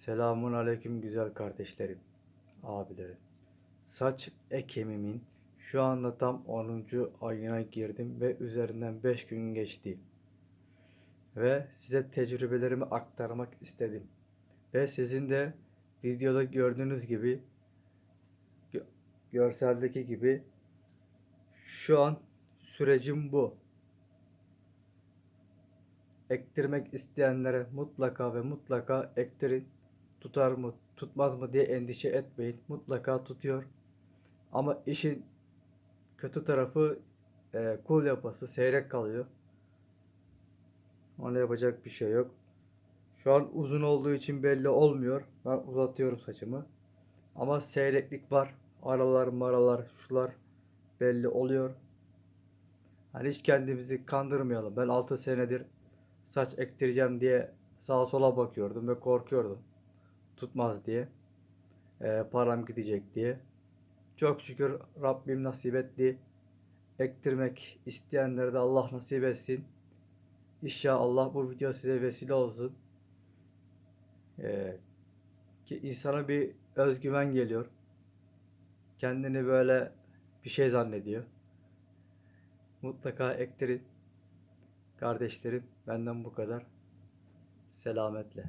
Selamun aleyküm güzel kardeşlerim, abilerim. Saç ekimimin şu anda tam 10. ayına girdim ve üzerinden 5 gün geçti. Ve size tecrübelerimi aktarmak istedim. Ve sizin de videoda gördüğünüz gibi gö- görseldeki gibi şu an sürecim bu. Ektirmek isteyenlere mutlaka ve mutlaka ektirin. Tutar mı, tutmaz mı diye endişe etmeyin. Mutlaka tutuyor. Ama işin kötü tarafı e, kul yapası seyrek kalıyor. Ona yapacak bir şey yok. Şu an uzun olduğu için belli olmuyor. Ben uzatıyorum saçımı. Ama seyreklik var. Aralar maralar şular belli oluyor. Hani hiç kendimizi kandırmayalım. Ben 6 senedir saç ektireceğim diye sağa sola bakıyordum ve korkuyordum. Tutmaz diye. Ee, param gidecek diye. Çok şükür Rabbim nasip etti. Ektirmek isteyenlere de Allah nasip etsin. İnşallah bu video size vesile olsun. Ee, ki insana bir özgüven geliyor. Kendini böyle bir şey zannediyor. Mutlaka ektirin. Kardeşlerim benden bu kadar. Selametle.